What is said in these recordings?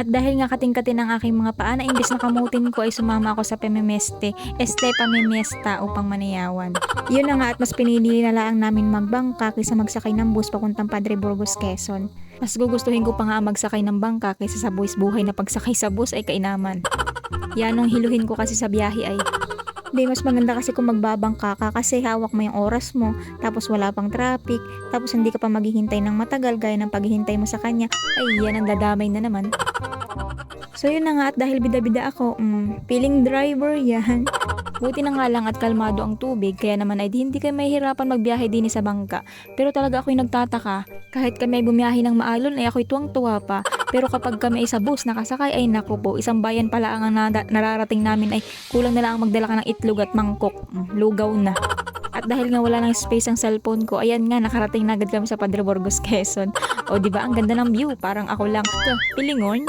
At dahil nga kating-katin ang aking mga paa na imbes na kamutin ko ay sumama ako sa Pememeste, Este Pamemiesta upang manayawan. Yun na nga at mas pinili na lang namin magbangka kaysa magsakay ng bus papuntang Padre Burgos, Quezon. Mas gugustuhin ko pa nga magsakay ng bangka kaysa sa buwis buhay na pagsakay sa bus ay kainaman. Yan ang hiluhin ko kasi sa biyahe ay Di, mas maganda kasi kung magbabangka ka kasi hawak mo yung oras mo, tapos wala pang traffic, tapos hindi ka pa maghihintay ng matagal gaya ng paghihintay mo sa kanya. Ay, yan ang dadamay na naman. So yun na nga at dahil bida-bida ako, mm, feeling driver yan. Buti na nga lang at kalmado ang tubig, kaya naman ay di- hindi kayo mahihirapan magbiyahe din sa bangka. Pero talaga ako'y nagtataka, kahit kami ay bumiyahe ng maalon ay ako'y tuwang-tuwa pa. Pero kapag kami ay sa bus nakasakay ay naku po, isang bayan pala ang nararating namin ay kulang na lang ang magdala ka ng itlog at mangkok. Mm, lugaw na. At dahil nga wala nang space ang cellphone ko, ayan nga, nakarating na agad kami sa Padre Burgos, Quezon. O di ba ang ganda ng view, parang ako lang. Pilingon.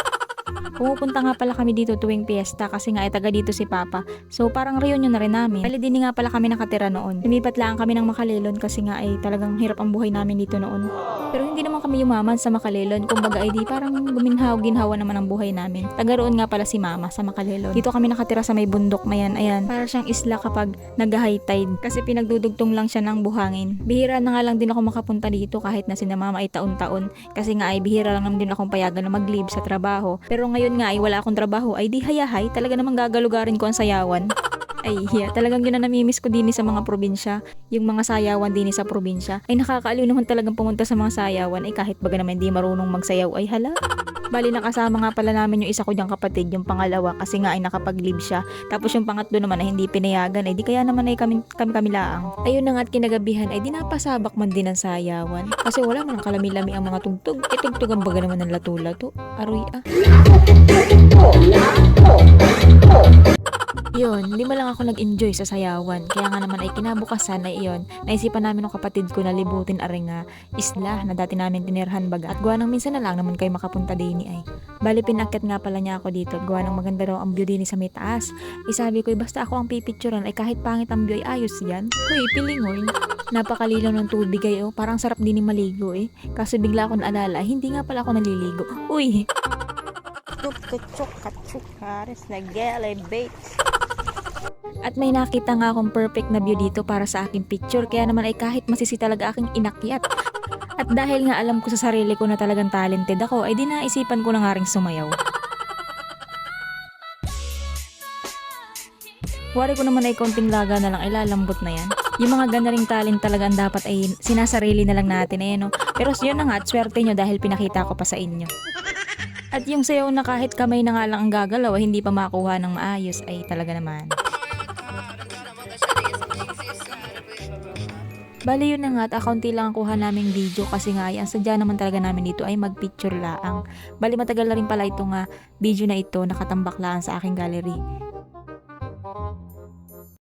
Pumupunta nga pala kami dito tuwing piyesta kasi nga ay taga dito si Papa. So parang reunion na rin namin. Bali din nga pala kami nakatira noon. Lumipat lang kami ng Makalelon kasi nga ay talagang hirap ang buhay namin dito noon. Pero hindi naman kami yumaman sa Makalelon. Kumbaga ay di parang guminhaw, ginhawa naman ang buhay namin. Taga roon nga pala si Mama sa Makalelon. Dito kami nakatira sa may bundok mayan. Ayan, para siyang isla kapag nag-high tide. Kasi pinagdudugtong lang siya ng buhangin. Bihira na nga lang din ako makapunta dito kahit na sina Mama ay taon-taon. Kasi nga ay bihira lang din akong payagan na mag-leave sa trabaho. Pero ngayon nga ay wala akong trabaho ay di hayahay. Talaga namang gagalugarin ko ang sayawan. Ay, yeah, talagang yun na namimiss ko din sa mga probinsya. Yung mga sayawan din sa probinsya. Ay nakakaaliw naman talagang pumunta sa mga sayawan. Ay kahit baga naman di marunong magsayaw ay hala. Bali nakasama nga pala namin yung isa ko diyang kapatid, yung pangalawa kasi nga ay nakapag-leave siya. Tapos yung pangatlo naman ay hindi pinayagan ay di kaya naman ay kami kami, kami laang. Ayun na nga at kinagabihan ay di napasabak man din ang sayawan. Kasi wala man ang kalami-lami ang mga tugtog. E ang baga naman ng lato-lato. Aroy ah. Yun, lima lang ako nag-enjoy sa sayawan. Kaya nga naman ay kinabukasan ay iyon. Naisipan namin ng kapatid ko na libutin ari nga isla na dati namin tinirhan baga. At gawa ng minsan na lang naman kayo makapunta din ay. Bali pinakit nga pala niya ako dito. Gawa ng maganda daw ang view din sa may taas. Isabi ko, basta ako ang pipicturean ay kahit pangit ang view ay ayos yan. Hoy, pilingon. Napakalinaw ng tubig ay oh. Parang sarap din ni maligo eh. Kaso bigla ako naalala, hindi nga pala ako naliligo. Uy, Tuk-tuk-tuk, kares na gelibate. At may nakita nga akong perfect na view dito para sa aking picture kaya naman ay kahit masisi talaga aking inakyat. At dahil nga alam ko sa sarili ko na talagang talented ako ay di naisipan ko na nga rin sumayaw. Wari ko naman ay konting laga na lang ay lalambot na yan. Yung mga ganaring talent talagang dapat ay sinasarili na lang natin eh no. Pero yun na nga at swerte nyo dahil pinakita ko pa sa inyo. At yung sayaw na kahit kamay na nga lang ang gagalaw hindi pa makuha ng maayos ay talaga naman. Bali yun na nga at akaunti lang ang kuha naming video kasi nga ay ang sadya naman talaga namin dito ay magpicture laang. Bali matagal na rin pala ito nga video na ito nakatambak laan sa aking gallery.